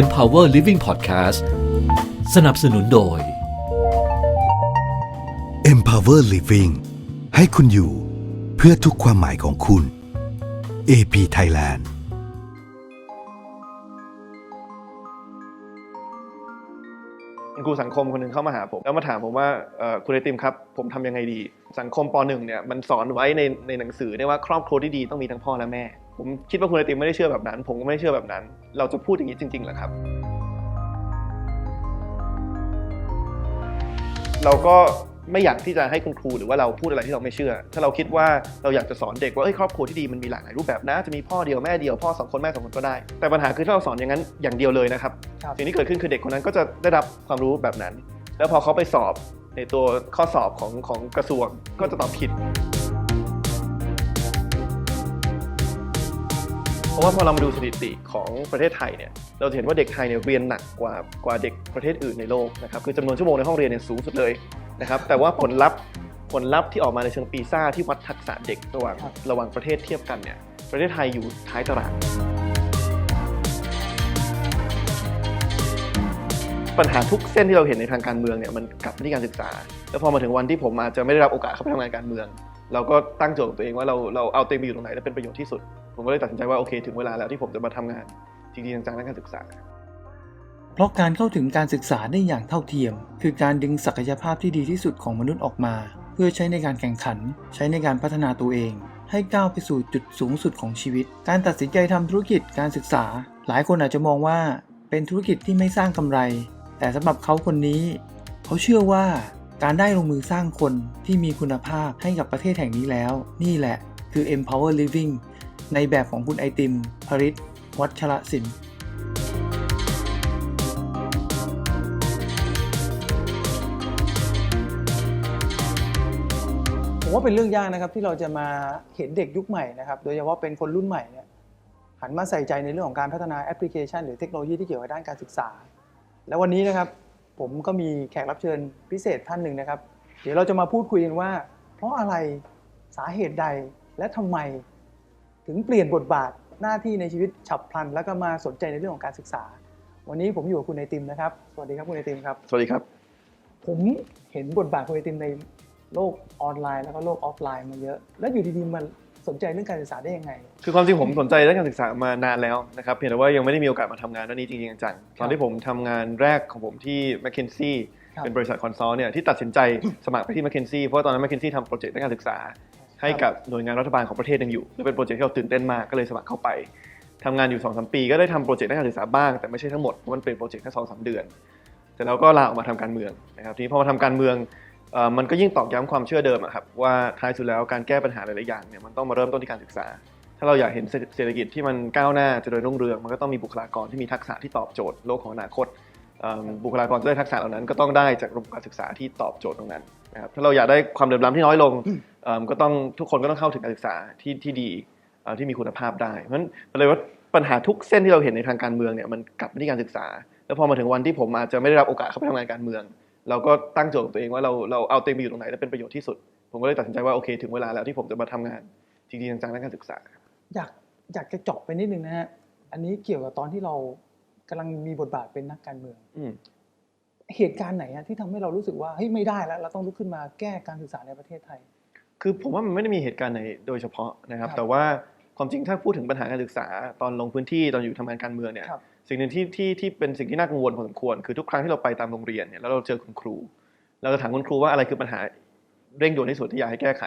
Empower Living Podcast สนับสนุนโดย Empower Living ให้คุณอยู่เพื่อทุกความหมายของคุณ AP Thailand คุณครูสังคมคนหนึ่งเข้ามาหาผม แล้วมาถามผมว่าเอ่อคุณไอติมครับ ผมทำยังไงดี สังคมปหนึ่งเนี่ยมันสอนไว้ในในหนังสือเนี่ยว่าครอบครัวที่ดีต้องมีทั้งพ่อและแม่ ผมคิดว่าคุณไอติมไม่ได้เชื่อแบบนั้น ผมก็ไม่ได้เชื่อแบบนั้น เราจะพูดอย่างนี้จริงๆเหรอครับ เราก็ไม่อยากที่จะให้คุณครูหรือว่าเราพูดอะไรที่เราไม่เชื่อ ถ้าเราคิดว่าเราอยากจะสอนเด็กว่าเอ้ยครอบครัวที่ดีมันมีหลากหลายรูปแบบนะ จะมีพ่อเดียวแม่เดียวพ่อสองคนแม่สองคนก็ได้ แต่ปัญหาคือถ้าเราสอนอย่างนั้นอย่างเดียวเลยนะครับครับสิ่งที่เกิดขึ้นคือเด็กคนนั้นก็จะได้รับความรู้แบบนั้น แล้วพอเขาไปสอบในตัวข้อสอบของของกระทรวงก็จะตอบผิดะว่าพอเรามาดูสถิติของประเทศไทยเนี่ยเราจะเห็นว่าเด็กไทยเนี่ยเรียนหนักกว่ากว่าเด็กประเทศอื่นในโลกนะครับคือจำนวนชั่วโมงในห้องเรียนเนี่ยสูงสุดเลยนะครับแต่ว่าผลลัพธ์ผลลัพธ์ที่ออกมาในเชิงปีซ่าที่วัดทักษะเด็กระหว่างระหว่างประเทศเทียบกันเนี่ยประเทศไทยอยู่ท้ายตารางปัญหาทุกเส้นที่เราเห็นในทางการเมืองเนี่ยมันกลับมาที่การศึกษา แล้วพอมาถึงวันที่ผมอาจจะไม่ได้รับโอกาสเข้าไปทำงานการเมือง เราก็ตั้งโจทย์ตัวเองว่าเราเราเอาตัวเองไปอยู่ตรงไหนแล้วเป็นประโยชน์ที่สุด ผมก็เลยตัดสินใจว่าโอเคถึงเวลาแล้วที่ผมจะมาทำงานจริงๆจังๆด้านการศึกษา เพราะการเข้าถึงการศึกษาได้อย่างเท่าเทียม คือการดึงศักยภาพที่ดีที่สุดของมนุษย์ออกมา เพื่อใช้ในการแข่งขัน ใช้ในการพัฒนาตัวเอง ให้ก้าวไปสู่จุดสูงสุดของชีวิต การตัดสินใจทำธุรกิจการศึกษา หลายคนอาจจะมองว่าเป็นธุรกิจที่ไม่สร้างกำไร แต่สำหรับเขาคนนี้ เขาเชื่อว่า การได้ลงมือสร้างคนที่มีคุณภาพให้กับประเทศแห่งนี้แล้ว นี่แหละคือ empower living ในแบบของคุณไอติมภริศวัชระศิลป์ผมว่าเป็นเรื่องยากนะครับที่เราจะมาเห็นเด็กยุคใหม่นะครับ โดยเฉพาะเป็นคนรุ่นใหม่เนี่ยหันมาใส่ใจในเรื่องของการพัฒนาแอปพลิเคชัน หรือเทคโนโลยีที่เกี่ยวกับด้านการศึกษา และวันนี้นะครับ ผมก็มีแขกรับเชิญพิเศษท่านหนึ่งนะครับ เดี๋ยวเราจะมาพูดคุยกันว่า เพราะอะไรสาเหตุใดและทำไม ถึงเปลี่ยนบทบาทหน้าที่ในชีวิตฉับพลัน แล้วก็มาสนใจในเรื่องของการศึกษา วันนี้ผมอยู่กับคุณไอติมนะครับ สวัสดีครับคุณไอติมครับ สวัสดีครับ ผมเห็นบทบาทคุณไอติมในโลกออนไลน์แล้วก็โลกออฟไลน์มาเยอะ แล้วอยู่ดีๆมัน สนใจเรื่องการศึกษาได้ยังไง คือความจริงผมสนใจเรื่องการศึกษามานานแล้วนะครับเพียงแต่ว่ายังไม่ได้มีโอกาสมาทำงานด้านนี้จริงๆจังๆตอนที่ผมทำงานแรกของผมที่ m c k เคนซี่ครับเป็นบริษัทคอนซัลท์เนี่ยที่ตัดสินใจสมัครไปที่ m c k เคนซี่เพราะว่าตอนนั้น m c k เคนซี่ทำโปรเจกต์ด้านการศึกษา ให้กับหน่วยงานรัฐบาลของประเทศยังอยู่และเป็นโปรเจกต์ที่เราตื่นเต้นมากก็เลยสมัครเข้าไปทำงานอยู่2อสปี ก็ได้ทำโปรเจกต์ด้านการศึกษาบ้างแต่ไม่ใช่ทั้งหมดเพราะมันเป็นโปรเจกต์แค่สองสามเดือน แต่เราก็ลาออกมาทำการเมืองนะครับทีนี้พอมาทำการเมือง เอ่อมันก็ยิ่งตอกย้ำความเชื่อเดิมอะครับว่าท้ายสุดแล้วการแก้ปัญหาหลายๆอย่างเนี่ยมันต้องมาเริ่มต้นที่การศึกษา ถ้าเราอยากเห็นเศรษฐกิจที่มันก้าวหน้าเจริญรุ่งเรือง มันก็ต้องมีบุคลากรที่มีทักษะที่ตอบโจทย์โลกของอนาคตเอิ่มบุคลากรที่ได้ทักษะเหล่านั้นก็ต้องได้จากระบบการศึกษาที่ตอบโจทย์ตรงนั้นนะครับถ้าเราอยากได้ความเหลื่อมล้ำที่น้อยลงเอิ่มก็ต้องทุกคนก็ต้องเข้าถึงการศึกษาที่ที่ดีเอ่อที่มีคุณภาพได้เพราะฉะนั้นมันเลยว่าปัญหาทุกเส้นที่เราเห็นในทางการเมืองเนี่ยมันกลับมาที่การศึกษา แล้วพอมาถึงวันที่ผมอาจจะไม่ได้รับโอกาสเข้าไปทำงานการเมือง เราก็ตั้งโจทย์กับตัวเองว่าเราเราเอาตัวเองไปอยู่ตรงไหนแล้วเป็นประโยชน์ที่สุด ผมก็เลยตัดสินใจว่าโอเค ถึงเวลาแล้วที่ผมจะมาทำงานจริงๆจังๆด้านการศึกษา อยากอยากจะเจาะไปนิดนึงนะฮะอันนี้เกี่ยวกับตอนที่เรากำลังมีบทบาทเป็นนักการเมืองอืมเหตุการณ์ไหนฮะที่ทำให้เรารู้สึกว่าเฮ้ยไม่ได้แล้ว เราต้องลุกขึ้นมาแก้การศึกษาในประเทศไทย คือผมว่ามันไม่ได้มีเหตุการณ์ไหนโดยเฉพาะนะครับครับแต่ว่าความจริงถ้าพูดถึงปัญหาการศึกษาตอนลงพื้นที่ตอนอยู่ทำงานการเมืองเนี่ยครับ สิ่งหนึ่งที่ที่ที่เป็นสิ่งที่น่ากังวลพอสมควร คือทุกครั้งที่เราไปตามโรงเรียนเนี่ยแล้วเราเจอคุณครู เราจะถามคุณครูว่าอะไรคือปัญหาเร่งด่วนที่สุดที่อยากให้แก้ไข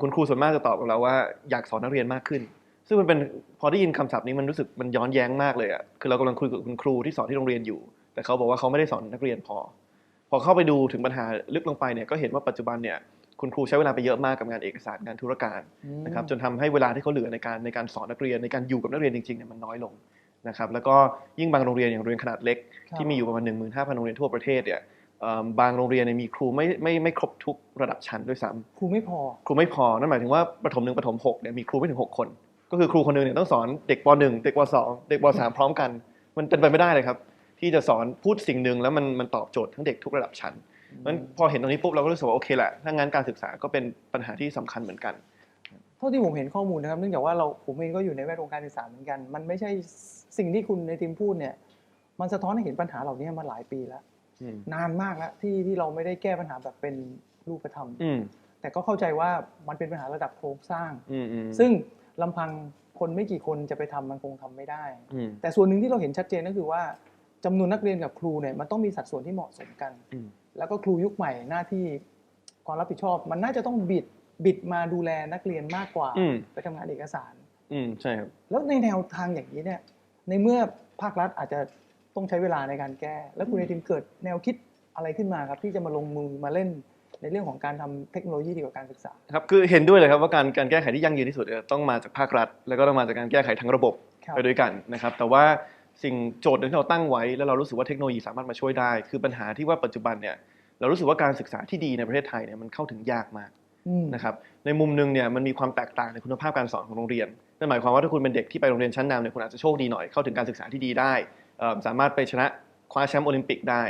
คุณครูส่วนมากจะตอบกับเราว่าอยากสอนนักเรียนมากขึ้น ซึ่งมันเป็นพอได้ยินคำศัพท์นี้มันรู้สึกมันย้อนแย้งมากเลยอะคือเรากำลังคุยกับคุณครูที่สอนที่โรงเรียนอยู่ แต่เขาบอกว่าเขาไม่ได้สอนนักเรียนพอ พอเข้าไปดูถึงปัญหาลึกลงไปเนี่ยก็เห็นว่าปัจจุบันเนี่ยคุณครูใช้เวลาไปเยอะมากกับงานเอกสารงานธุรการนะครับจนทำให้เวลาที่เขาเหลือในการในการสอนนักเรียนในการอยู่กับนักเรียนจริงๆเนี่ยมันน้อยลง นะครับแล้วก็ยิ่งบางโรงเรียนอย่างโรงเรียนขนาดเล็กครับที่มีอยู่ประมาณ 1 5 0 0 0 โรงเรียนทั่วประเทศเนี่ยเอิ่มบางโรงเรียนเนี่ยมีครูไม่ไม่ไม่ครบทุกระดับชั้นด้วยซ้ำครูไม่พอ ครูไม่พอ นั่นหมายถึงว่าประถมหนึ่งประถมหกเนี่ยมีครูไม่ถึงหกคน ก็คือครูคนหนึงเนี่ยต้องสอนเด็กปหนึ่งเด็กปสองเด็กปสามพร้อมกัน มันเป็นไปไม่ได้เลยครับ ที่จะสอนพูดสิ่งหนึ่งแล้วมันมันตอบโจทย์ทั้งเด็กทุกระดับชั้นมันพอเห็นตรงนี้ปุ๊บเราก็รู้สึกว่าโอเคแหละถ้างั้นการศึกษาก็เป็นปัญหาที่สำคัญเหมือนกันเท่าที่ผมเห็นข้อมูลนะครับ เนื่องจากว่าเราผมเองก็อยู่ในแวดวงการศึกษาเหมือนกัน มันไม่ใช่สิ่งที่คุณในทีมพูดเนี่ย มันสะท้อนให้เห็นปัญหาเหล่านี้มาหลายปีแล้วอืมนานมากแล้วที่ที่เราไม่ได้แก้ปัญหาแบบเป็นรูปธรรมอืมแต่ก็เข้าใจว่ามันเป็นปัญหาระดับโครงสร้างอืมอืมซึ่งลำพังคนไม่กี่คนจะไปทำมันคงทำไม่ได้อืมแต่ส่วนหนึ่งที่เราเห็นชัดเจนก็คือว่าจำนวนนักเรียนกับครูเนี่ยมันต้องมีสัดส่วนที่เหมาะสมกันอืมแล้วก็ครูยุคใหม่หน้าที่ความรับผิดชอบ มันน่าจะต้องบิด บิดมาดูแลนักเรียนมากกว่า อืม ไปทำงานเอกสาร อืมใช่ครับ แล้วในแนวทางอย่างนี้เนี่ย ในเมื่อภาครัฐอาจจะต้องใช้เวลาในการแก้ แล้วคุณไอติมเกิดแนวคิดอะไรขึ้นมาครับ ที่จะมาลงมือมาเล่นในเรื่องของการทำเทคโนโลยีเกี่ยวกับการศึกษา ครับคือเห็นด้วยเลยครับว่าการการแก้ไขที่ยั่งยืนที่สุดเนี่ยต้องมาจากภาครัฐ แล้วก็ต้องมาจากการแก้ไขทั้งระบบครับ ไปด้วยกันนะครับแต่ว่าสิ่งโจทย์หนึ่งที่เราตั้งไว้ แล้วเรารู้สึกว่าเทคโนโลยีสามารถมาช่วยได้ คือปัญหาที่ว่าปัจจุบันเนี่ยเรารู้สึกว่าการศึกษาที่ดีในประเทศไทยเนี่ยมันเข้าถึงยากมากอืม นะครับในมุมหนึงเนี่ยมันมีความแตกต่างในคุณภาพการสอนของโรงเรียนนั่นหมายความว่าถ้าคุณเป็นเด็กที่ไปโรงเรียนชั้นนำเนี่ยคุณอาจจะโชคดีหน่อยเข้าถึงการศึกษาที่ดีได้เอ่อสามารถไปชนะคว้าแชมป์โอลิมปิกได้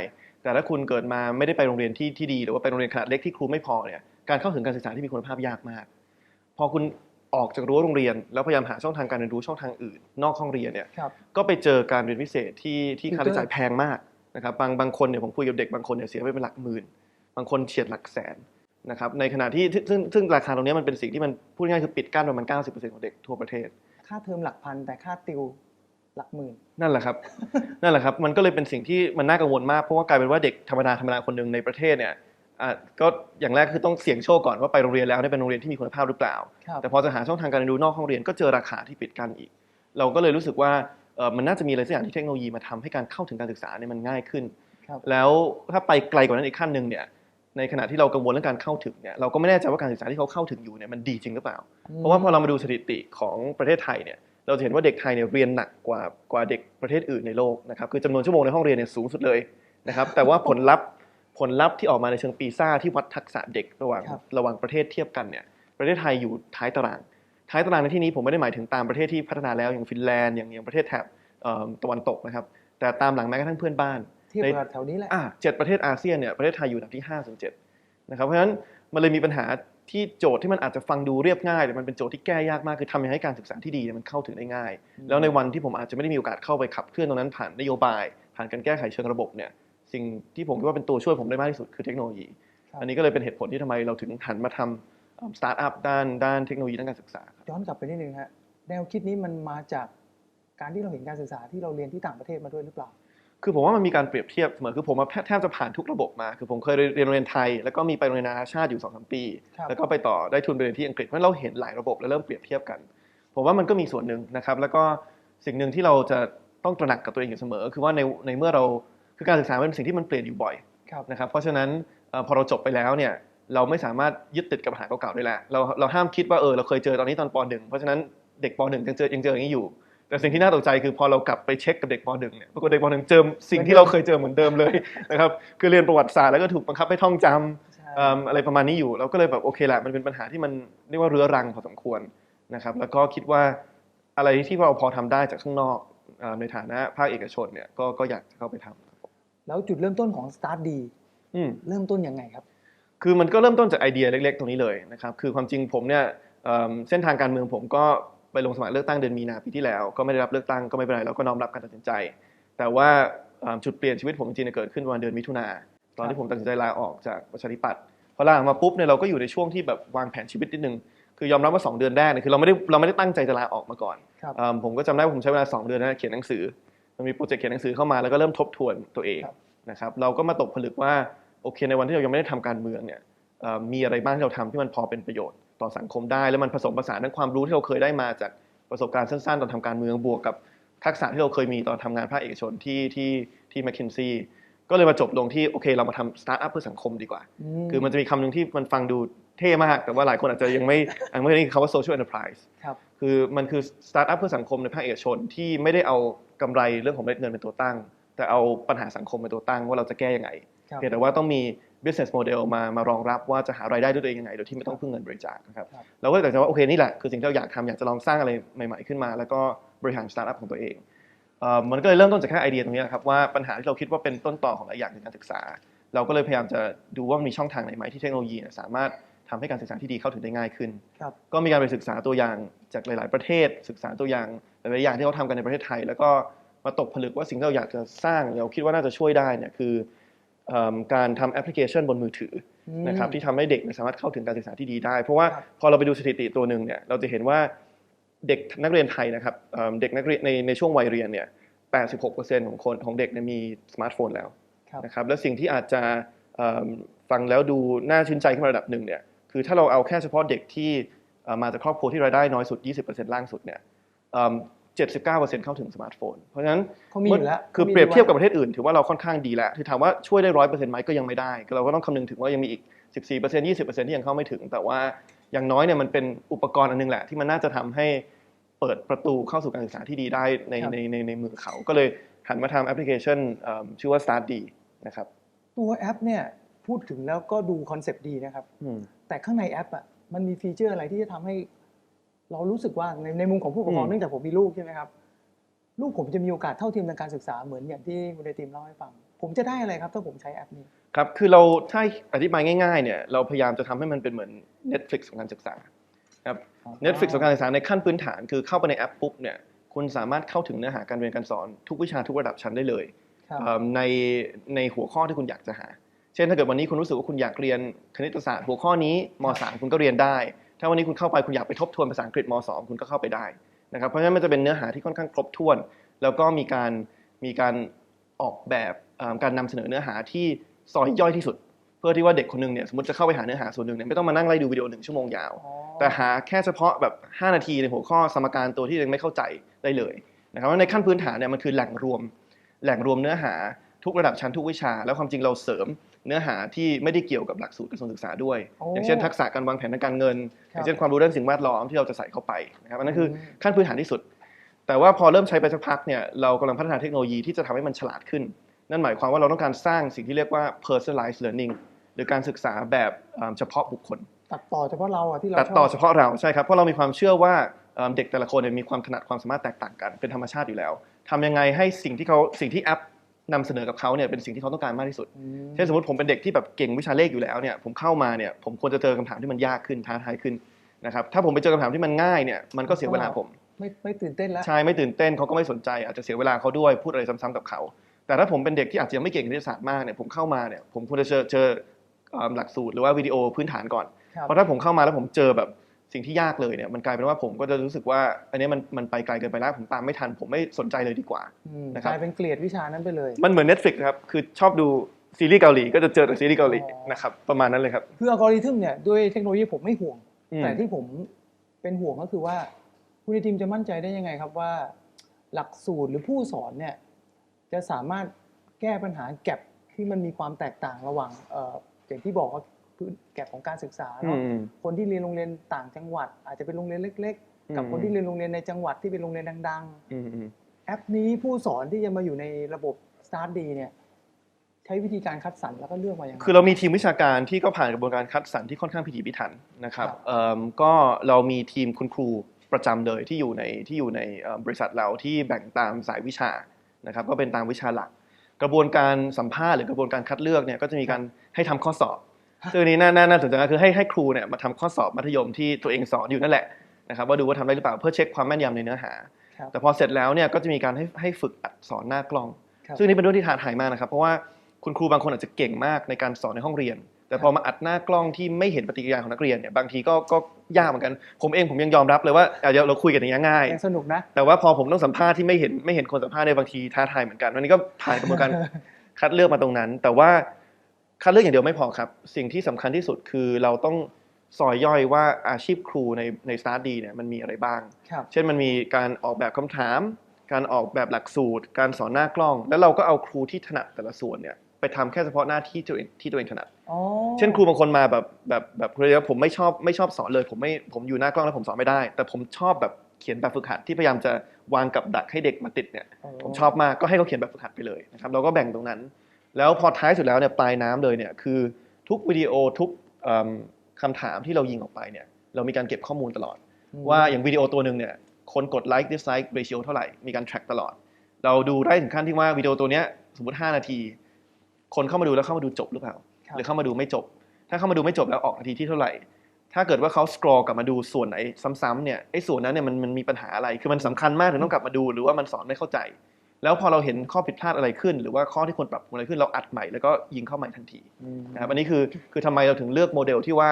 แต่ถ้าคุณเกิดมาไม่ได้ไปโรงเรียนที่ที่ดีหรือว่าไปโรงเรียนขนาดเล็กที่ครูไม่พอเนี่ยการเข้าถึงการศึกษาที่มีคุณภาพยากมาก พอคุณออกจากรั้วโรงเรียน แล้วพยายามหาช่องทางการเรียนรู้ช่องทางอื่น นอกห้องเรียนเนี่ยครับก็ไปเจอการเรียนพิเศษที่ที่อืมค่าใช้จ่ายแพงมากนะครับบางบางคนเนี่ยผมคุยกับเด็กบางคนเนี่ยเสียไปเป็นหลักหมื่น บางคนเฉียดหลักแสน นะครับในขณะที่ซึ่งซึ่งราคาตรงเนี้ยมันเป็นสิ่งที่มันพูดง่ายๆคือปิดกั้นประมาณ90%ของเด็กทั่วประเทศ ค่าเทอมหลักพันแต่ค่าติวหลักหมื่นนั่นแหละครับนั่นแหละครับมันก็เลยเป็นสิ่งที่มันน่ากังวลมากเพราะว่ากลายเป็นว่าเด็กธรรมดาธรรมดาคนหนึ่งในประเทศเนี่ยอะก็อย่างแรกคือต้องเสี่ยงโชคก่อนว่าไปโรงเรียนแล้วได้เป็นโรงเรียนที่มีคุณภาพหรือเปล่าครับแต่พอจะหาช่องทางการเรียนรู้นอกห้องเรียนก็เจอราคาที่ปิดกั้นอีก เราก็เลยรู้สึกว่าเอ่อมันน่าจะมีอะไรสักอย่างที่เทคโนโลยีมาทำให้การเข้าถึงการศึกษาเนี่ยมันง่ายขึ้นครับแล้วถ้าไปไกลกว่านั้นอีกขั้นหนึ่งเนี่ย ในขณะที่เรากังวลเรื่องการเข้าถึงเนี่ยเราก็ไม่แน่ใจว่าการศึกษาที่เขาเข้าถึงอยู่เนี่ยมันดีจริงหรือเปล่า เพราะว่าพอเรามาดูสถิติของประเทศไทยเนี่ยเราจะเห็นว่าเด็กไทยเนี่ยเรียนหนักกว่ากว่าเด็กประเทศอื่นในโลกนะครับคือจำนวนชั่วโมงในห้องเรียนเนี่ยสูงสุดเลยนะครับแต่ว่าผลลัพธ์ผลลัพธ์ที่ออกมาในเชิงปีซ่าที่วัดทักษะเด็กระหว่างครับระหว่างประเทศเทียบกันเนี่ยประเทศไทยอยู่ท้ายตาราง ท้ายตารางในที่นี้ผมไม่ได้หมายถึงตามประเทศที่พัฒนาแล้วอย่างฟินแลนด์อย่างอย่างประเทศแถบเอ่อตะวันตกนะครับแต่ตามหลังแม้กระทั่งเพื่อนบ้าน เทียบในกับแถวนี้แหละอะเจ็ดประเทศอาเซียนเนี่ยประเทศไทยอยู่อันดับที่5ถึง7นะครับเพราะฉะนั้นมันเลยมีปัญหาที่โจทย์ที่มันอาจจะฟังดูเรียบง่ายแต่มันเป็นโจทย์ที่แก้ยากมากคือทำยังไงให้การศึกษาที่ดีเนี่ยมันเข้าถึงได้ง่ายอืมแล้วในวันที่ผมอาจจะไม่ได้มีโอกาสเข้าไปขับเคลื่อนตรงนั้นผ่านนโยบาย ผ่านการแก้ไขเชิงระบบเนี่ยสิ่งที่ผมคิดว่าเป็นตัวช่วยผมได้มากที่สุดคือเทคโนโลยีครับอันนี้ก็เลยเป็นเหตุผลที่ทำไมเราถึงหันมาทำสตาร์ทอัพด้านด้านเทคโนโลยีด้านการศึกษาครับย้อนกลับไปนิดนึงฮะแนวคิดนี้มันมาจากการที่เราเห็นการศึกษาที่เราเรียนที่ต่างประเทศมาด้วยหรือเปล่า คือผมว่ามันมีการเปรียบเทียบเสมอคือผมว่าแทบจะผ่านทุกระบบมา คือผมเคยเรียนโรงเรียนไทย แล้วก็มีไปโรงเรียนนานาชาติอยู่สองสามปีครับแล้วก็ไปต่อได้ทุนไปเรียนที่อังกฤษเพราะฉะนั้นเราเห็นหลายระบบแล้วเริ่มเปรียบเทียบกัน ผมว่ามันก็มีส่วนหนึ่งนะครับ แล้วก็สิ่งหนึ่งที่เราจะต้องตระหนักกับตัวเองอยู่เสมอ คือว่าในในเมื่อเราคือการศึกษาเป็นสิ่งที่มันเปลี่ยนอยู่บ่อยครับนะครับเพราะฉะนั้นเอ่อพอเราจบไปแล้วเนี่ยเราไม่สามารถยึดติดกับปัญหาเก่าๆได้แล้วเราเราห้ามคิดว่าเออเราเคยเจอตอนนี้ตอนปหนึ่งเพราะฉะนั้นเด็กปหนึ่งยังเจอยังเจออย่างนี้อยู่ แต่สิ่งที่น่าตกใจคือพอเรากลับไปเช็คกับเด็กปหนึ่งเนี่ยปรากฏเด็กปหนึ่งเจอสิ่งที่เราเคยเจอเหมือนเดิมเลยนะครับคือเรียนประวัติศาสตร์แล้วก็ถูกบังคับให้ท่องจำใช่เอิ่มอะไรประมาณนี้อยู่ เราก็เลยแบบโอเคแหละมันเป็นปัญหาที่มันเรียกว่าเรื้อรังพอสมควรนะครับ แล้วก็คิดว่าอะไรที่เราพอทำได้จากข้างนอกเอ่อในฐานะภาคเอกชนเนี่ยก็ก็อยากจะเข้าไปทำแล้วจุดเริ่มต้นของ Start D อืมเริ่มต้นยังไงครับ คือมันก็เริ่มต้นจากไอเดียเล็ก ๆ ตรงนี้เลยนะครับคือความจริงผมเนี่ยเอิ่มเส้นทางการเมืองผมก็ ไปลงสมัครเลือกตั้งเดือนมีนาปีที่แล้ว ก็ไม่ได้รับเลือกตั้งก็ไม่เป็นไรเราก็น้อมรับการตัดสินใจ แต่ว่าเอิ่มจุดเปลี่ยนชีวิตผมจริงๆเนี่ยเกิดขึ้นวันเดือนมิถุนาตอนที่ผมตัดสินใจลาออกจากประชาธิปัตย์พอลาออกมาปุ๊บเนี่ยเราก็อยู่ในช่วงที่แบบวางแผนชีวิตนิดนึงคือยอมรับว่า 2 เดือนแรกเนี่ยคือเราไม่ได้เราไม่ได้ตั้งใจจะลาออกมาก่อนครับเอิ่มผมก็จำได้ว่าผมใช้เวลา 2 เดือนนะเขียนหนังสือ มันมีโปรเจกต์เขียนหนังสือเข้ามาแล้วก็เริ่มทบทวนตัวเองครับนะครับเราก็มาตกผลึกว่าโอเคในวันที่เรายังไม่ได้ทำการเมืองเนี่ยเอ่อมีอะไรบ้างที่เราทำที่มันพอเป็นประโยชน์ ต่อสังคมได้ แล้วมันผสมผสานทั้งความรู้ที่เราเคยได้มาจากประสบการณ์สั้นๆ ตอนทำการเมืองบวกกับทักษะที่เราเคยมีตอนทำงานภาคเอกชนที่ที่ที่ m c k คินซีก็เลยมาจบลงที่โอเค เรามาทำสตาร์ทอัพเพื่อสังคมดีกว่า คือมันจะมีคำหนึ่งที่มันฟังดูเท่มาก แต่ว่าหลายคนอาจจะยังไม่ยังไม่ได้ยินคำว่า social enterprise ครับคือมันคือสตาร์ทอัพเพื่อสังคมในภาคเอกชนที่ไม่ได้เอากำไรเรื่องของเม็ดเงินเป็นตัวตั้ง แต่เอาปัญหาสังคมเป็นตัวตั้งว่าเราจะแก้ยังไงครับเพียงแต่ว่าต้องมี business model มามารองรับว่าจะหารายได้ด้วยตัวเองยังไงโดยที่ไม่ต้องพึ่งเงินบริจาคนะครับครับเราก็เลยตัดสินใจว่าโอเคนี่แหละคือสิ่งที่เราอยากทำอยากจะลองสร้างอะไรใหม่ ๆขึ้นมา แล้วก็บริหารสตาร์ทอัพของตัวเองเอ่อมันก็เลยเริ่มต้นจากแค่ไอเดียตรงนี้นะครับว่าปัญหาที่เราคิดว่าเป็นต้นต่อของหลายอย่างในการศึกษา เราก็เลยพยายามจะดูว่ามีช่องทางไหนไหมที่เทคโนโลยีเนี่ยสามารถทำให้การศึกษาที่ดีเข้าถึงได้ง่ายขึ้นครับก็มีการไปศึกษาตัวอย่างจากหลาย ๆ ประเทศ ศึกษาตัวอย่างหลาย ๆ อย่างที่เขาทำกันในประเทศไทย แล้วก็มมาตกผลึกว่าสิ่งที่เราอยากจะสร้างเราคิดว่าน่าจะช่วยได้เนี่ยคือเอิ่ม การทำแอปพลิเคชันบนมือถืออมนะครับที่ทำให้เด็กเนี่ยสามารถเข้าถึงการศึกษาที่ดีได้ เพราะว่าครับพอเราไปดูสถิติตัวหนึ่งเนี่ยเราจะเห็นว่าเด็กนักเรียนไทยนะครับเอิ่มเด็กนักเรียนในในช่วงวัยเรียนเนี่ย 86%ของคนของเด็กเนี่ยมีสมาร์ทโฟนแล้วครับนะครับและสิ่งที่อาจจะเอิ่มฟังแล้วดูน่าชื่นใจขึ้นมาระดับหนึ่งเนี่ยคือถ้าเราเอาแค่เฉพาะเด็กที่เอ่อมาจากครอบครัวที่รายได้น้อยสุด 20%ล่างสุดเนี่ยเอิ่ม 79%เข้าถึงสมาร์ทโฟน เพราะฉะนั้นเขามีอยู่แล้วคือขามีเปรียบเทียบกับไว้ประเทศอื่นถือว่าเราค่อนข้างดีแล้วคือถามว่าช่วยได้ร้อยเปอร์เซ็นต์ไหมก็ยังไม่ได้ เราก็ต้องคำนึงถึงว่ายังมีอีก 14% 20%ที่ยังเข้าไม่ถึง แต่ว่าอย่างน้อยเนี่ยมันเป็นอุปกรณ์อันนึงแหละ ที่มันน่าจะทำให้เปิดประตูเข้าสู่การศึกษาที่ดีได้ในครับในในในมือเขา ก็เลยหันมาทำแอปพลิเคชันเอิ่มชื่อว่า Start D นะครับ ตัวแอปเนี่ยพูดถึงแล้วก็ดูคอนเซปต์ดีนะครับอืมแต่ข้างในแอปอะมันมีฟีเจอร์อะไรที่จะทำให้ เรารู้สึกว่าในในมุมของผู้ปกครองอืม เนื่องจากผมมีลูกใช่ไหมครับลูกผมจะมีโอกาสเท่าเทียมทางการศึกษาเหมือนอย่างที่คุณไอติมเล่าให้ฟัง ผมจะได้อะไรครับ ถ้าผมใช้แอปนี้ ครับ คือเราถ้าอธิบายง่ายๆ เนี่ย เราพยายามจะทำให้มันเป็นเหมือน Netflix ของการศึกษาครับอ๋อ Netflix ของการศึกษาในขั้นพื้นฐานคือเข้าไปในแอปปุ๊บเนี่ย คุณสามารถเข้าถึงเนื้อหาการเรียนการสอนทุกวิชาทุกระดับชั้นได้เลยครับ เอิ่มในในหัวข้อที่คุณอยากจะหา เช่นถ้าเกิดวันนี้คุณรู้สึกว่าคุณอยากเรียนคณิตศาสตร์หัวข้อนี้ม .3 คุณก็เรียนได้ ถ้าวันนี้คุณเข้าไปคุณอยากไปทบทวนภาษาอังกฤษม .2 คุณก็เข้าไปได้นะครับเพราะฉะนั้นมันจะเป็นเนื้อหาที่ค่อนข้างครบถ้วน แล้วก็มีการมีการออกแบบเอิ่มการนำเสนอเนื้อหาที่ซอยย่อยที่สุด เพื่อที่ว่าเด็กคนหนึงเนี่ยสมมติจะเข้าไปหาเนื้อหาส่วนหนึ่งเนี่ยไม่ต้องมานั่งไล่ดูวิดีโอหนึ่งชั่วโมงยาวอ๋อแต่หาแค่เฉพาะแบบ 5 นาทีในหัวข้อสมการตัวที่ยังไม่เข้าใจได้เลยนะครับว่าในขั้นพื้นฐานเนี่ยมันคือแหล่งรวมแหล่งรวมเนื้อหา ทุกระดับชั้นทุกวิชา แล้วความจริงเราเสริมเนื้อหาที่ไม่ได้เกี่ยวกับหลักสูตรกระทรวงศึกษาด้วยโอ้อย่างเช่นทักษะการวางแผนทางการเงินคอรับย่างเช่นความรู้เรื่องสิ่งแวดล้อมที่เราจะใส่เข้าไปนะครับอันนั้นคืออมขั้นพื้นฐานที่สุด แต่ว่าพอเริ่มใช้ไปสักพักเนี่ยเรากำลังพัฒนาเทคโนโลยีที่จะทำให้มันฉลาดขึ้น นั่นหมายความว่าเราต้องการสร้างสิ่งที่เรียกว่า personalized learning หรือการศึกษาแบบเอิ่มเฉพาะบุคคล ตัดต่อเฉพาะเราอะที่เราตัดต่อชบเฉพาะเราใช่ครับเพราะเรามีความเชื่อว่าเอิ่มเด็กแต่ละคนเนี่ยมีความถนัดความสามารถแตกต่างกันเป็นธรรมชาติอยู่แล้วทำยังไงให้สิ่งที่เขาสิ่งที่แอป นำเสนอกับเขาเนี่ยเป็นสิ่งที่เขาต้องการมากที่สุดอืมเช่นสมมติผมเป็นเด็กที่แบบเก่งวิชาเลขอยู่แล้วเนี่ยผมเข้ามาเนี่ยผมควรจะเจอคำถามที่มันยากขึ้นท้าทายขึ้นนะครับถ้าผมไปเจอคำถามที่มันง่ายเนี่ยมันก็เสียเวลาผม ไม่ไม่ตื่นเต้นแล้วใช่ไม่ตื่นเต้นเขาก็ไม่สนใจ อาจจะเสียเวลาเขาด้วยพูดอะไรซ้ำๆกับเขาแต่ถ้าผมเป็นเด็กที่อาจจะยังไม่เก่งคณิตศาสตร์มากเนี่ยผมเข้ามาเนี่ยผมควรจะเจอเจอเอิ่มหลักสูตรหรือว่าวิดีโอพื้นฐานก่อนครับเพราะถ้าผมเข้ามาแล้วผมเจอแบบ สิ่งที่ยากเลยเนี่ยมันกลายเป็นว่าผมก็จะรู้สึกว่า อันนี้มันมันไปไกลเกินไปแล้วผมตามไม่ทัน ผมไม่สนใจเลยดีกว่าอืมนะครับกลายเป็นเกลียดวิชานั้นไปเลย มันเหมือน Netflix ครับคือชอบดูซีรีส์เกาหลีก็จะเจอแต่ซีรีส์เกาหลีอ๋อนะครับประมาณนั้นเลยครับคืออัลกอริทึมเนี่ยด้วยเทคโนโลยีผมไม่ห่วงอืมแต่ที่ผมเป็นห่วงก็คือว่าคุณไอทีมจะมั่นใจได้ยังไงครับว่า หลักสูตรหรือผู้สอนเนี่ยจะสามารถแก้ปัญหาแก็บที่มันมีความแตกต่างระหว่างเอ่ออย่างที่บอกว่า พื้นแก็บของการศึกษาอืเนาะมคนที่เรียนโรงเรียนต่างจังหวัด อาจจะเป็นโรงเรียนเล็ก ๆ กับอืมคนที่เรียนโรงเรียนในจังหวัดที่เป็นโรงเรียนดังอืมอืมๆแอปนี้ผู้สอนที่จะมาอยู่ในระบบ Start D เนี่ยใช้วิธีการคัดสรรแล้วก็เลือกมาอย่างไรคือเรามีทีมวิชาการที่ก็ผ่านกระบวนการคัดสรรที่ค่อนข้างพิถีพิถันนะครับครับเอิ่มก็เรามีทีมคุณครูประจำเลยที่อยู่ในที่อยู่ในเอิ่มบริษัทเราที่แบ่งตามสายวิชานะครับก็เป็นตามวิชาหลัก กระบวนการสัมภาษณ์หรือกระบวนการคัดเลือกเนี่ยก็จะมีการให้ทำข้อสอบ ซึ่งอันนี้น่าน่าน่าสนใจก็คือให้ให้ครูเนี่ยมาทำข้อสอบมัธยมที่ตัวเองสอนอยู่นั่นแหละนะครับว่าดูว่าทำได้หรือเปล่าเพื่อเช็คความแม่นยำในเนื้อหาครับแต่พอเสร็จแล้วเนี่ยก็จะมีการให้ให้ฝึกอัดสอนหน้ากล้องครับซึ่งนี่เป็นเรื่องที่ท้าทายมากนะครับเพราะว่าคุณครูบางคนอาจจะเก่งมากในการสอนในห้องเรียน แต่พอมาอัดหน้ากล้องที่ไม่เห็นปฏิกิริยาของนักเรียนเนี่ยบางทีก็ก็ยากเหมือนกันผมเองผมยังยอมรับเลยว่าอะเดี๋ยวเราคุยกันอย่างนี้ยง่ายยังสนุกนะแต่ว่าพอผมต้องสัมภาษณ์ที่ไม่เห็นไม่เห็นคนสัมภาษณ์ในยบางทีท้าทายเหมือนกันวันนี้ก็ผ่านกระบวนการคัดเลือกมาตรงนั้น แต่ว่า คัดเลือกอย่างเดียวไม่พอครับ สิ่งที่สำคัญที่สุดคือเราต้องซอยย่อยว่าอาชีพครูในในสตาร์ดีเนี่ยมันมีอะไรบ้างครับเช่นมันมีการออกแบบคำถาม การออกแบบหลักสูตร การสอนหน้ากล้อง แล้วเราก็เอาครูที่ถนัดแต่ละส่วนเนี่ยไปทำแค่เฉพาะหน้าที่ตัวเองที่ตัวเองถนัดอ๋อเช่นครูบางคนมาแบบแบบแบบเรียกว่าผมไม่ชอบไม่ชอบสอนเลย ผมไม่ผมอยู่หน้ากล้องแล้วผมสอนไม่ได้ แต่ผมชอบแบบเขียนแบบฝึกหัดที่พยายามจะวางกับดักให้เด็กมาติดเนี่ยผมชอบมากก็ให้เขาเขียนแบบฝึกหัดไปเลยนะครับเราก็แบ่งตรงนั้น แล้วพอท้ายสุดแล้วเนี่ยปลายน้ำเลยเนี่ยคือทุกวิดีโอทุกเอิ่มคำถามที่เรายิงออกไปเนี่ยเรามีการเก็บข้อมูลตลอดอืมว่าอย่างวิดีโอตัวหนึ่งเนี่ยคนกดไลค์ dislike ratio เท่าไหร่มีการ track ตลอด เราดูได้ถึงขั้นที่ว่าวิดีโอตัวเนี้ยสมมติ 5 นาที คนเข้ามาดูแล้วเข้ามาดูจบหรือเปล่าครับหรือเข้ามาดูไม่จบ ถ้าเข้ามาดูไม่จบแล้วออกนาทีที่เท่าไหร่ ถ้าเกิดว่าเขา scroll กลับมาดูส่วนไหนซ้ำๆเนี่ยไอ้ส่วนนั้นเนี่ยมันมันมีปัญหาอะไรคือมันสำคัญมากถึงต้องกลับมาดู หรือว่ามันสอนไม่เข้าใจ แล้วพอเราเห็นข้อผิดพลาดอะไรขึ้น หรือว่าข้อที่ควรปรับปรุงอะไรขึ้นเราอัดใหม่แล้วก็ยิงเข้าใหม่ทันทีนะครับอันนี้คือคือทำไมเราถึงเลือกโมเดลที่ว่า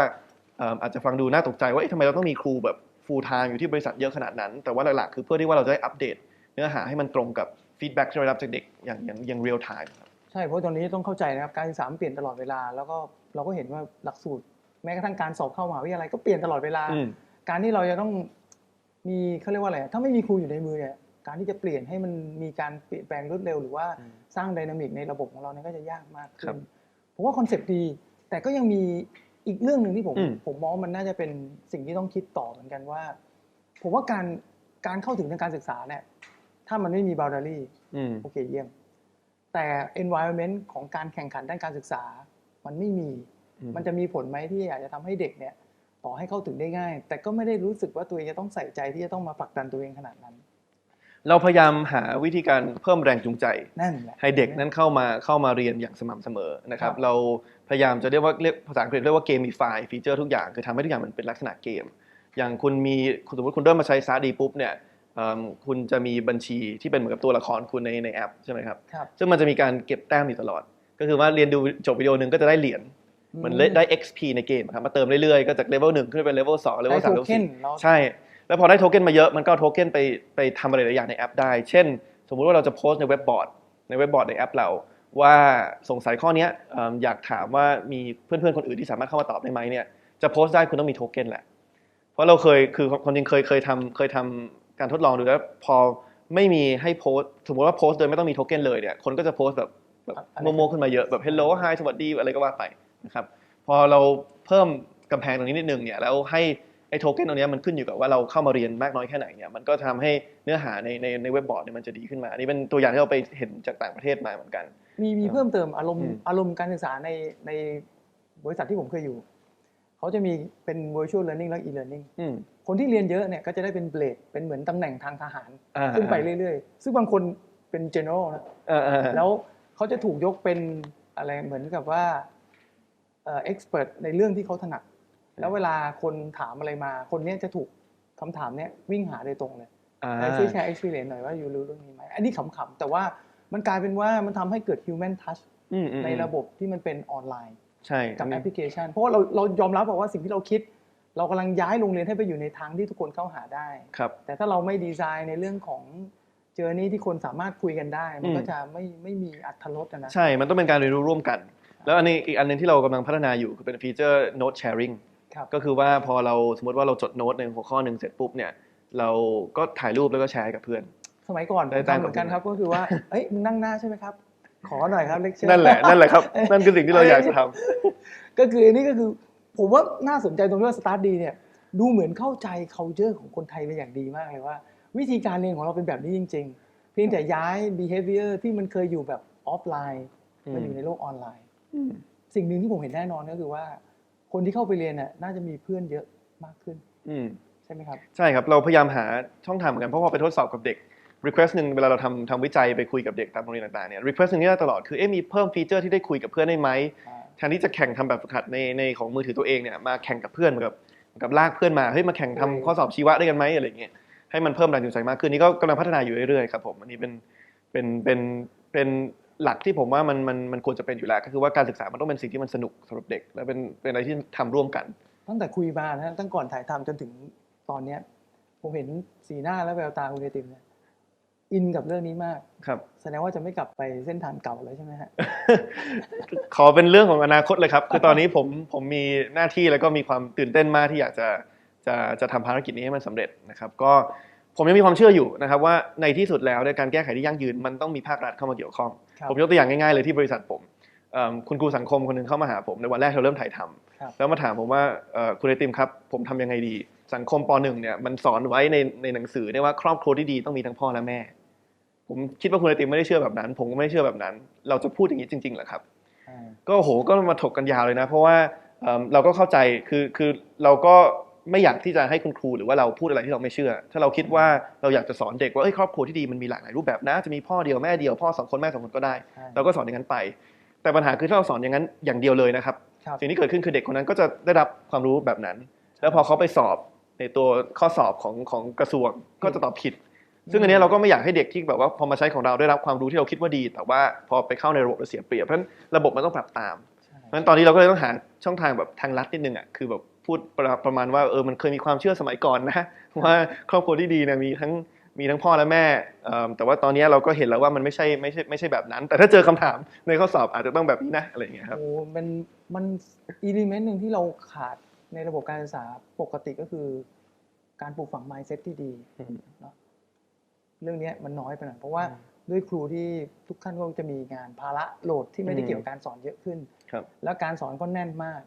เอิ่มอาจจะฟังดูน่าตกใจว่าเอ๊ะทำไมเราต้องมีครูแบบ full time อยู่ที่บริษัทเยอะขนาดนั้น แต่ว่าหลักๆคือเพื่อที่ว่าเราจะได้อัปเดต เนื้อหาให้มันตรงกับฟีดแบ็กที่เราได้รับจากเด็กอย่างอย่างอย่างเรียลไทม์ครับใช่เพราะตอนนี้ต้องเข้าใจนะครับการศึกษามันเปลี่ยนตลอดเวลา แล้วก็เราก็เห็นว่าหลักสูตร แม้กระทั่งการสอบเข้ามหาวิทยาลัยก็เปลี่ยนตลอดเวลาอืมการที่เราจะต้องมีเขาเรียกว่าอะไรอะถ้าไม่มีครูอยู่ในมือเนี่ย การที่จะเปลี่ยนให้มันมีการเปลี่ยนแปลงรวดเร็วหรือว่าสร้างไดนามิกในระบบของเราเนี่ยก็จะยากมากครัขึ้บนผมว่าคอนเซปต์ดี แต่ก็ยังมีอีกเรื่องหนึ่งที่ผมอืมผมมองว่ามันน่าจะเป็นสิ่งที่ต้องคิดต่อเหมือนกันว่า ผมว่าการการเข้าถึงทางการศึกษาเนี่ยถ้ามันไม่มีบา u ด a รี่อืมโอเคเยี่ยม แต่ environment ของการแข่งขันด้านการศึกษา มันไม่มีอืมมันจะมีผลไหมที่อาจจะทำให้เด็กเนี่ยต่อให้เข้าถึงได้ง่าย แต่ก็ไม่ได้รู้สึกว่าตัวเองจะต้องใส่ใจที่จะต้องมาผลักดันตัวเองขนาดนั้น เราพยายามหาวิธีการเพิ่มแรงจูงใจ นั่นแหละให้เด็กนั้นเข้ามาเข้ามาเรียนอย่างสม่ำเสมอนะครับครับเราพยายามจะเรียกว่าเรียกภาษาอังกฤษเรียกว่า gamify ฟีเจอร์ทุกอย่างคือทำให้ทุกอย่างมันเป็นลักษณะเกม อย่างคุณมีสมมติคุณเริ่มมาใช้ซาดีปุ๊บเนี่ยเอิ่มคุณจะมีบัญชีที่เป็นเหมือนกับตัวละครคุณในในแอปใช่ไหมครับครับ ซึ่งมันจะมีการเก็บแต้มอยู่ตลอด ก็คือว่าเรียนดูจบวิดีโอหนึ่งก็จะได้เหรียญเหมือนได้ XP ในเกมครับมาเติมเรื่อยๆก็จากเลเวลหนึ่งขึ้นไปเป็นเลเวลสองเลเวได้ลสามโทเลเวลเค็นสี่เราใช่ แล้วพอได้โทเค็นมาเยอะมันก็โทเค็นไปไปทำอะไรหลายอย่างในแอปได้ เช่น สมมุติว่าเราจะโพสต์ในเว็บบอร์ดในเว็บบอร์ดในแอปเรา ว่าสงสัยข้อนี้อยากถามว่ามีเพื่อนๆคนอื่นที่สามารถเข้ามาตอบได้ไหมเนี่ยจะโพสต์ได้คุณต้องมีโทเค็นแหละ เพราะเราเคยคือคนจริงเคยเคยทำเคยทำการทดลองดูแล้วพอไม่มีให้โพสต์สมมติว่าโพสต์โดยไม่ต้องมีโทเค็นเลยเนี่ยคนก็จะโพสต์แบบแบบโมโมขึ้นมาเยอะแบบ hello hi สวัสดีอะไรก็ว่าไปนะครับพอเราเพิ่มกำแพงตรงนี้นิดนึงเนี่ยแล้วให้ โทเค็นตรงเนี้ยมันขึ้นอยู่กับว่าเราเข้ามาเรียนมากน้อยแค่ไหนเนี่ยมันก็ทำให้เนื้อหาในในในเว็บบอร์ดเนี่ยมันจะดีขึ้นมาอันนี้เป็นตัวอย่างที่เราไปเห็นจากต่างประเทศมาเหมือนกัน มีมีเพิ่มเติมอารมณ์อืมอารมณ์การศึกษาในในบริษัทที่ผมเคยอยู่เขาจะมีเป็น virtual learning และ e-learning อืมคนที่เรียนเยอะเนี่ยก็จะได้เป็นเบลดเป็นเหมือนตำแหน่งทางทหารอ่าขึ้นไปเรื่อยๆ ซึ่งบางคนเป็น general นะเออเออเออแล้วเขาจะถูกยกเป็นอะไรเหมือนกับว่าเอ่อ expert ในเรื่องที่เขาถนัด แล้วเวลาคนถามอะไรมา คนเนี้ยจะถูกคำถามเนี้ยวิ่งหาโดยตรงเลยอ่าแล้วช่วยแชร์ experience หน่อยว่าอยู่รู้เรื่องนี้ไหมอันนี้ขำๆแต่ว่ามันกลายเป็นว่ามันทำให้เกิด human touch อืมอืมในระบบที่มันเป็นออนไลน์ใช่กับอันแอนี้ปพลิเคชัน เพราะว่าเราเรายอมรับบอกว่าสิ่งที่เราคิด เรากำลังย้ายโรงเรียนให้ไปอยู่ในทางที่ทุกคนเข้าหาได้ครับแต่ถ้าเราไม่ดีไซน์ในเรื่องของเจอร์นี่ที่คนสามารถคุยกันได้ มันอืมก็จะไม่ไม่มีอัตรสอะนะใช่ มันต้องเป็นการเรียนรู้ร่วมกัน แล้วอันนี้อีกอันหนึงที่เรากำลังพัฒนาอยู่คือเป็นฟีเจอร์ note sharing ครับก็คือว่าพอเราสมมติว่าเราจดโน้ตในหัวข้อหนึ่งเสร็จปุ๊บเนี่ยเราก็ถ่ายรูปแล้วก็แชร์กับเพื่อน สมัยก่อนได้ผมตาม ทำเหมือนกันครับก็คือว่า เอ้ยมึงนั่งหน้าใช่ไหมครับ ขอหน่อยครับเลคเชอร์ นั่นแหละนั่นแหละครับ นั่นคือสิ่งที่เราอยากจะทำ ก็คืออันนี้ก็คือผมว่าน่าสนใจตรงที่ว่าสตาร์ทดีเนี่ยดูเหมือนเข้าใจ culture ของคนไทยเป็นอย่างดีมากเลยว่า วิธีการเรียนของเราเป็นแบบนี้จริง ๆ เพียงแต่ย้าย behavior ที่มันเคยอยู่แบบออฟไลน์มาอยู่ในโลกออนไลน์ สิ่งหนึ่งที่ผมเห็นแน่นอนก็คือว่า คนที่เข้าไปเรียนน่ะน่าจะมีเพื่อนเยอะมากขึ้น อืมใช่ไหมครับ ใช่ครับ เราพยายามหาช่องทางเหมือนกัน เพราะพอไปทดสอบกับเด็ก request หนึ่งเวลาเราทำทำวิจัยไปคุยกับเด็กตามโรงเรียนต่างๆเนี่ย request หนึ่งที่ได้ตลอดคือเอ๊ะมีเพิ่มฟีเจอร์ที่ได้คุยกับเพื่อนได้ไหมอ่าแทนที่จะแข่งทำแบบฝึกหัดในในของมือถือตัวเองเนี่ยมาแข่งกับเพื่อนเหมือนกับเหมือนกับลากเพื่อนมาเฮ้ยมาแข่งทำข้อสอบชีวะด้วยกันไหมอะไรอย่างเงี้ยให้มันเพิ่มแรงจูงใจมากขึ้นนี่ก็กำลังพัฒนาอยู่เรื่อยๆครับผมอันนี้เป็นเป็นเป็นเป็น หลักที่ผมว่ามันมันมันควรจะเป็นอยู่แล้ว ก็คือว่าการศึกษามันต้องเป็นสิ่งที่มันสนุกสำหรับเด็ก และเป็นเป็นอะไรที่ทำร่วมกัน ตั้งแต่คุยมานะตั้งก่อนถ่ายทำจนถึงตอนเนี้ย ผมเห็นสีหน้าและแววตาคุณเอติมเนี่ยอินกับเรื่องนี้มากครับ แสดงว่าจะไม่กลับไปเส้นทางเก่าเลยใช่ไหมฮะ ขอเป็นเรื่องของอนาคตเลยครับ คือตอนนี้ผมผมมีหน้าที่แล้วก็มีความตื่นเต้นมากที่อยากจะจะจะทำภารกิจนี้ให้มันสำเร็จนะครับ ก็ผมยังมีความเชื่ออยู่นะครับ ว่าในที่สุดแล้วในยการแก้ไขที่ยั่งยืนมันต้องมีภาครัฐเข้ามาเกี่ยวข้องครับ ผมยกตัวอย่างง่ายๆเลยที่บริษัทผมเอิ่มคุณครูสังคมคนหนึงเข้ามาหาผมในวันแรกที่เราเริ่มถ่ายทำครับแล้วมาถามผมว่าเอ่อคุณไอติมครับ ผมทำยังไงดี สังคมปหนึ่งเนี่ยมันสอนไว้ในในหนังสือเนี่ยว่าครอบครัวที่ดีต้องมีทั้งพ่อและแม่ ผมคิดว่าคุณไอติมไม่ได้เชื่อแบบนั้น ผมก็ไม่ได้เชื่อแบบนั้น เราจะพูดอย่างนี้จริงๆเหรอครับอ่าก็โหก็มาถกกันยาวเลยนะ เพราะว่าเอิ่มเราก็เข้าใจคือคือเราก็ ไม่อยากที่จะให้คุณครูหรือว่าเราพูดอะไรที่เราไม่เชื่อ ถ้าเราคิดว่าเราอยากจะสอนเด็กว่าเอ้ยครอบครัวที่ดีมันมีหลากหลายรูปแบบนะจะมีพ่อเดียวแม่เดียวพ่อสองคนแม่สองคนก็ได้ใช่เราก็สอนอย่างนั้นไป แต่ปัญหาคือถ้าเราสอนอย่างนั้นอย่างเดียวเลยนะครับครับ สิ่งที่เกิดขึ้นคือเด็กคนนั้นก็จะได้รับความรู้แบบนั้น แล้วพอเขาไปสอบในตัวข้อสอบของของกระทรวงก็จะตอบผิด ซึ่งอันเนี้ยเราก็ไม่อยากให้เด็กที่แบบว่าพอมาใช้ของเราได้รับความรู้ที่เราคิดว่าดี แต่ว่าพอไปเข้าในระบบแล้วเสียเปรียบเพราะฉะนั้นระบบมันต้องปรับตามใช่เพราะฉะนั้นตอนนี้เราก็เลยต้องหาช่องทางแบบทางลัดนิดนึงอะคือแบบ พูดประประมาณว่าเออมันเคยมีความเชื่อสมัยก่อนนะว่าครอบครัวที่ดีเนี่ยมีทั้งมีทั้งพ่อและแม่เอิ่มแต่ว่าตอนนี้เราก็เห็นแล้วว่ามันไม่ใช่ไม่ใช่ไม่ใช่แบบนั้น แต่ถ้าเจอคำถามในข้อสอบอาจจะต้องแบบนี้นะอะไรอย่างเงี้ยครับ โอ้มันมันอิเลเมนต์หนึ่งที่เราขาดในระบบการศึกษาปกติก็คือ การปลูกฝัง mindset ที่ดีอืมเนาะเรื่องเนี้ยมันน้อยไปหน่อยเพราะว่าด้วยครูที่ทุกท่านก็จะมีงานภาระโหลดที่ไม่ได้อืมเกี่ยวกับการสอนเยอะขึ้นครับแล้วการสอนก็แน่นมาก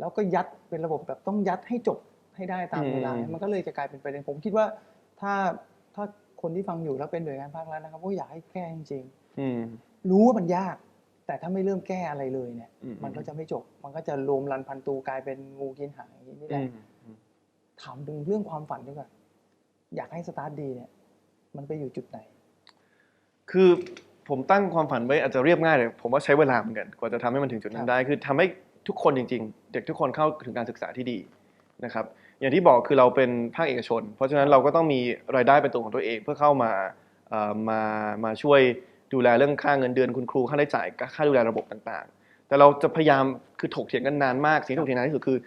แล้วก็ยัดเป็นระบบแบบต้องยัดให้จบให้ได้ตามเวลาอืมมันก็เลยจะกลายเป็นประเด็นผมคิดว่าถ้าถ้าคนที่ฟังอยู่แล้วเป็นหน่วยงานภาครัฐนะครับก็อยากให้แก้จริงอืมๆรู้ว่ามันยาก แต่ถ้าไม่เริ่มแก้อะไรเลยเนี่ยอืมมันก็จะไม่จบ มันก็จะรวมรันพันตูกลายเป็นงูกินหางอย่างนี้นี่แหอืละมถามถึงเรื่องความฝันดีกว่าอยากให้สตาร์ทดีเนี่ย มันไปอยู่จุดไหน คือผมตั้งความฝันไว้อาจจะเรียบง่ายเลยผมว่าใช้เวลาเหมือนกัน กว่าจะทำให้มันถึงจุดนั้นได้ คือทำให้ ทุกคนจริง ๆ เด็กทุกคนเข้าถึงการศึกษาที่ดีนะครับ อย่างที่บอกคือเราเป็นภาคเอกชน เพราะฉะนั้นเราก็ต้องมีรายได้เป็นตัวของตัวเองเพื่อเข้ามามามาช่วยดูแลเรื่องค่าเงินเดือนคุณครูค่าใช้จ่ายค่าดูแลระบบต่างๆ แต่เราจะพยายามคือถกเถียงกันนานมากสิ่งที่ถกเถียงนานที่สุดคือ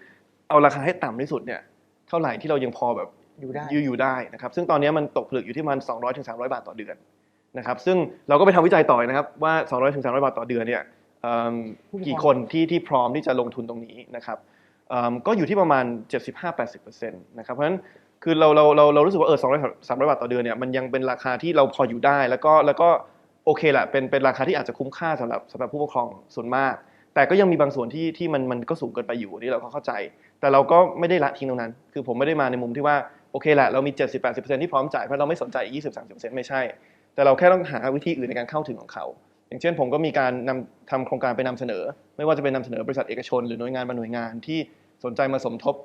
เอาราคาให้ต่ำที่สุดเนี่ยเท่าไหร่ที่เรายังพอแบบอยู่ได้อยู่อยู่ได้นะครับ ซึ่งตอนนี้มันตกผลึกอยู่ที่ประมัน 200ถึง300 บาทต่อเดือนนะครับ ซึ่งเราก็ไปทำวิจัยต่อนะครับว่า 200ถึง300 บาทต่อเดือนเนี่ย กครองกี่คนที่ที่พร้อมที่จะลงทุนตรงนี้นะครับเอิ่มก็อยู่ที่ประมาณ 75-80%นะครับเพราะฉะนั้นคือเราเราเราเรารู้สึกว่าเออ200 300บาทต่อเดือนเนี่ยมันยังเป็นราคาที่เราพออยู่ได้ แล้วก็แล้วก็โอเคแหละเป็นเป็นราคาที่อาจจะคุ้มค่าสำหรับสำหรับผู้ปกครองส่วนมาก แต่ก็ยังมีบางส่วนที่ที่มันมันก็สูงเกินไปอยู่อันนี่เราก็เข้าใจ แต่เราก็ไม่ได้ละทิ้งตรงนั้น คือผมไม่ได้มาในมุมที่ว่าโอเคแหละเรามี 70-80%ที่พร้อมจ่ายเพราะเราไม่สนใจอีก20-30%ไม่ใช่ แต่เราแค่ต้องหาวิธีอื่นในการเข้าถึงของเขา อย่างเช่นผมก็มีการนำทำโครงการไปนำเสนอ ไม่ว่าจะเป็นนำเสนอบริษัทเอกชน หรือหน่วยงานบางหน่วยงานที่สนใจมาสมทบ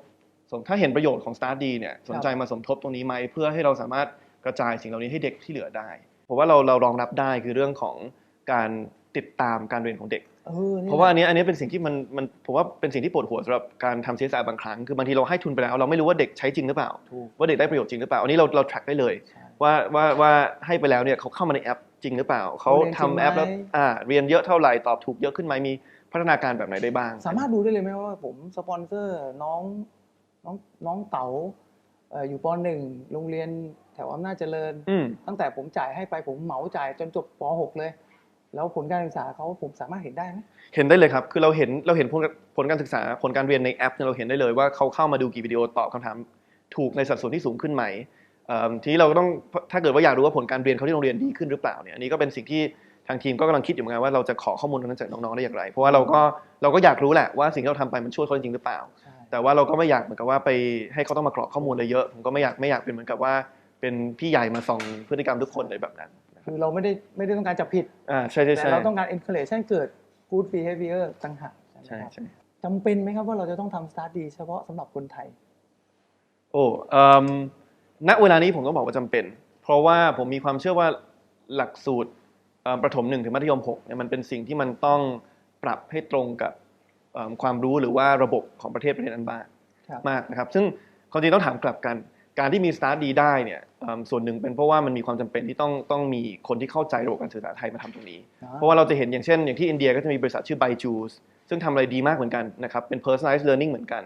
สมถ้าเห็นประโยชน์ของ Start D เนี่ยสนใจมาสมทบตรงนี้ไหมเพื่อให้เราสามารถกระจายสิ่งเหล่านี้ให้เด็กที่เหลือได้ผมว่าเราเรารองรับได้คือเรื่องของการติดตามการเรียนของเด็กเออนี่เพราะว่าอันเนี้ยอันเนี้ยเป็นสิ่งที่มันมันผมว่าเป็นสิ่งที่ปวดหัวสำหรับการทำ CSR บางครั้งคือบางทีเราให้ทุนไปแล้ว เราไม่รู้ว่าเด็กใช้จริงหรือเปล่าถูกว่าเด็กได้ประโยชน์จริงหรือเปล่า อันนี้เราเรา track ได้เลยใช่ว่าว่าว่าให้ไปแล้วเนี่ยเขาเข้ามาในแอป จริงหรือเปล่า เขาเรียนจริงทำแอปแล้วไหมอ่าเรียนเยอะเท่าไหร่ตอบถูกเยอะขึ้นไหมมีพัฒนาการแบบไหนได้บ้าง สามารถดูได้เลยไหมว่าผมสปอนเซอร์น้องน้องน้องเต๋าเอ่ออยู่ปหนึ่งโรงเรียนแถวอำนาจเจริญ อืม ตั้งแต่ผมจ่ายให้ไปผมเหมาจ่ายจนจบป .6 เลย แล้วผลการศึกษาเขาผมสามารถเห็นได้ไหม เห็นได้เลยครับ คือเราเห็นเราเห็นผลผลการศึกษาผลการเรียนในแอปเนี่ยเราเห็นได้เลยว่าเขาเข้ามาดูกี่วิดีโอตอบคำถามถูกในสัดส่วนที่สูงขึ้นไหมเอิ่ม ทีนี้เราก็ต้องถ้าเกิดว่าอยากรู้ว่าผลการเรียนเขาที่โรงเรียนดีขึ้นหรือเปล่าเนี่ยอันนี้ก็เป็นสิ่งที่ทางทีมก็กำลังคิดอยู่เหมือนกันว่าเราจะขอข้อมูลตรงนั้นจากน้องๆได้อย่างไร เพราะว่าเราก็เราก็อยากรู้แหละว่าสิ่งที่เราทำไปมันช่วยเขาจริงหรือเปล่าใช่แต่ว่าเราก็ไม่อยากเหมือนกับว่าไปให้เขาต้องมากรอกข้อมูลอะไรเยอะผมก็ไม่อยากไม่อยากเป็นเหมือนกับว่าเป็นพี่ใหญ่มาส่องพฤติกรรมทุกคนเลยแบบนั้นคือเราไม่ได้ไม่ได้ต้องการจับผิดอ่าใช่ใช่แต่ใช่เราต้องการ encourage ให้เกิด good behavior ต่างหากใช่ไหมใช่ครับใช่จำเป็นไหมครับว่าเราจะต้องทำ start ดีเฉพาะสำหรับคนไทย โอ้เอิ่ม ณเวลานี้ผมก็บอกว่าจำเป็น เพราะว่าผมมีความเชื่อว่าหลักสูตรเอ่อประถมหนึ่งถึงมัธยมหกเนี่ยมันเป็นสิ่งที่มันต้องปรับให้ตรงกับเอิ่มความรู้หรือว่าระบบของประเทศประเทศนั้นบ้างครับมากนะครับ ซึ่งความจริงต้องถามกลับกัน การที่มี Start ดีได้เนี่ยเอิ่มส่วนหนึ่งเป็นเพราะว่ามันมีความจำเป็นที่ต้องต้องมีคนที่เข้าใจระบบการศึกษาไทยมาทำตรงนี้ เพราะว่าเราจะเห็นอย่างเช่น อย่างที่อินเดียก็จะมีบริษัทชื่อ Byju's ซึ่งทำอะไรดีมากเหมือนกันนะครับเป็น personalized learning เหมือนกัน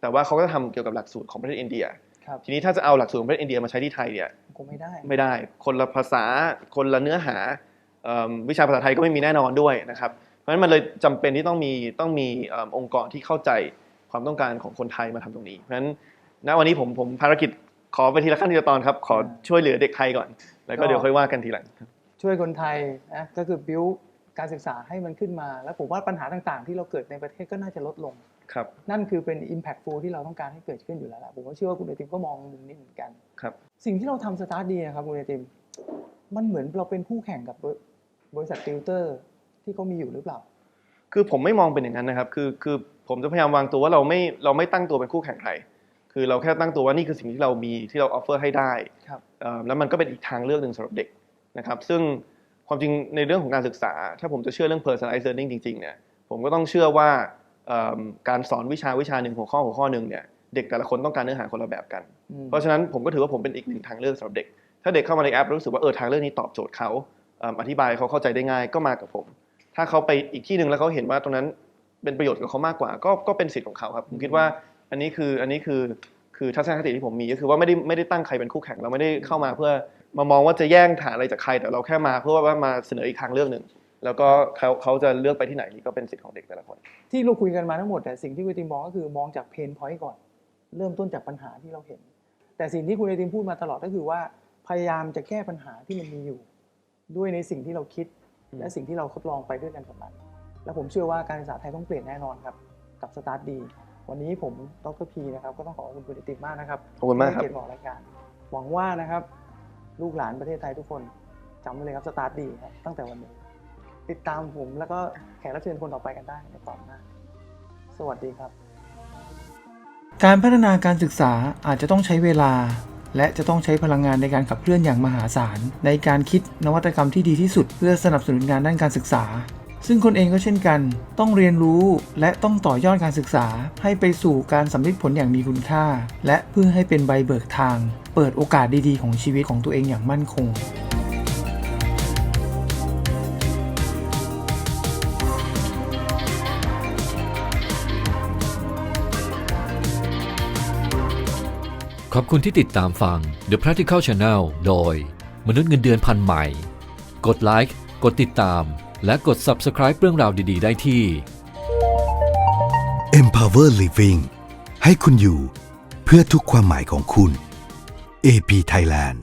แต่ว่าเขาก็ทำเกี่ยวกับหลักสูตรของประเทศอินเดียครับ ทีนี้ถ้าจะเอาหลักสูตรของประเทศอินเดียมาใช้ที่ไทยเนี่ยคงไม่ได้ไม่ได้ คนละภาษาคนละเนื้อหาเอิ่มวิชาภาษาไทยก็ไม่มีแน่นอนด้วยนะครับ เพราะฉะนั้นมันเลยจำเป็นที่ต้องมีต้องมีเอิ่มองค์กรที่เข้าใจความต้องการของคนไทยมาทำตรงนี้ เพราะฉะนั้นณวันนี้ผมผมภารกิจขอไปทีละขั้นทีละตอนครับ ขอช่วยเหลือเด็กไทยก่อน แล้วก็เดี๋ยวค่อยว่ากันทีหลังช่วยคนไทยนะก็คือ build การศึกษาให้มันขึ้นมา แล้วผมว่าปัญหาต่างๆ ที่เราเกิดในประเทศก็น่าจะลดลง ครับนั่นคือเป็น impactful ที่เราต้องการให้เกิดขึ้นอยู่แล้วแหละผมก็เชื่อว่าคุณไอติมก็มองมุมนี้เหมือนกันครับสิ่งที่เราทำสตาร์ทดีนะครับคุณไอติมมันเหมือนเราเป็นคู่แข่งกับบริบริษัทติวเตอร์ที่เขามีอยู่หรือเปล่า คือผมไม่มองเป็นอย่างนั้นนะครับคือคือผมจะพยายามวางตัวว่าเราไม่เราไม่ตั้งตัวเป็นคู่แข่งใครคือเราแค่ตั้งตัวว่านี่คือสิ่งที่เรามีที่เราออฟเฟอร์ให้ได้ครับเอ่อแล้วมันก็เป็นอีกทางเลือกหนึ่งสำหรับเด็กนะครับซึ่งความจริงในเรื่องของการศึกษา ถ้าผมจะเชื่อเรื่อง personalized learning จริงๆเนี่ยผมก็ต้องเชื่อว่าเอิ่ม การสอนวิชาวิชาหนึ่งหัวข้อหัวข้อหนึ่งเนี่ยเด็กแต่ละคนต้องการเนื้อหาคนละแบบกันอืมเพราะฉะนั้นผมก็ถือว่าผมเป็นอีกหนึ่งทางเลือกสำหรับเด็ก ถ้าเด็กเข้ามาในแอปรู้สึกว่าเออทางเรื่องนี้ตอบโจทย์เขาเอิ่มอธิบายเขาเข้าใจได้ง่ายก็มากับผม ถ้าเขาไปอีกที่หนึ่งแล้วเขาเห็นว่าตรงนั้นเป็นประโยชน์กับเขามากกว่า ก็ก็เป็นสิทธิ์ของเขาครับผมคิดว่าอันนี้คืออันนี้คือคือทัศนคติที่ผมมีก็คือว่าไม่ได้ไม่ได้ตั้งใครเป็นคู่แข่งเราไม่ได้เข้ามาเพื่อมามองว่าจะแย่งฐานอะไรจากใครแต่เราแค่มา เพื่อว่ามาเสนออีกทางเลือกหนึ่ง แล้วก็เขาเขาจะเลือกไปที่ไหนนี่ก็เป็นสิทธิ์ของเด็กแต่ละคน ที่เราคุยกันมาทั้งหมดแต่สิ่งที่คุณไอติมมองก็คือมองจากเพนพอยต์ก่อน เริ่มต้นจากปัญหาที่เราเห็น แต่สิ่งที่คุณไอติมพูดมาตลอดก็คือว่าพยายามจะแก้ปัญหาที่มันมีอยู่ ด้วยในสิ่งที่เราคิดอืมและสิ่งที่เราทดลองไปด้วยกันกับมัน แล้วผมเชื่อว่าการศึกษาไทยต้องเปลี่ยนแน่นอนครับกับสตาร์ทดีวันนี้ผมดรพีนะครับก็ต้องขอบคุณคุณไอติมมากนะครับขอบคุณมากครับที่ให้เกียรติออกรายการหวังว่านะครับ ลูกหลานประเทศไทยทุกคนจำไว้เลยครับสตาร์ทดีครับตั้งแต่วันนี้ ติดตามผมแล้วก็แขกรับเชิญคนต่อไปกันได้ในตอนหน้า สวัสดีครับ การพัฒนาการศึกษาอาจจะต้องใช้เวลา และจะต้องใช้พลังงานในการขับเคลื่อนอย่างมหาศาล ในการคิดนวัตกรรมที่ดีที่สุด เพื่อสนับสนุนงานด้านการศึกษา ซึ่งคนเองก็เช่นกัน ต้องเรียนรู้และต้องต่อยอดการศึกษา ให้ไปสู่การสำลิดผลอย่างมีคุณค่า และเพื่อให้เป็นใบเบิกทาง เปิดโอกาสดีๆ ของชีวิตของตัวเองอย่างมั่นคง ขอบคุณที่ติดตามฟัง The Practical Channel โดย มนุษย์เงินเดือนพันใหม่ กดไลค์กดติดตาม และกด Subscribe เรื่องราวดี ๆ ได้ที่ Empower Living ให้คุณอยู่เพื่อทุกความหมายของคุณ AP Thailand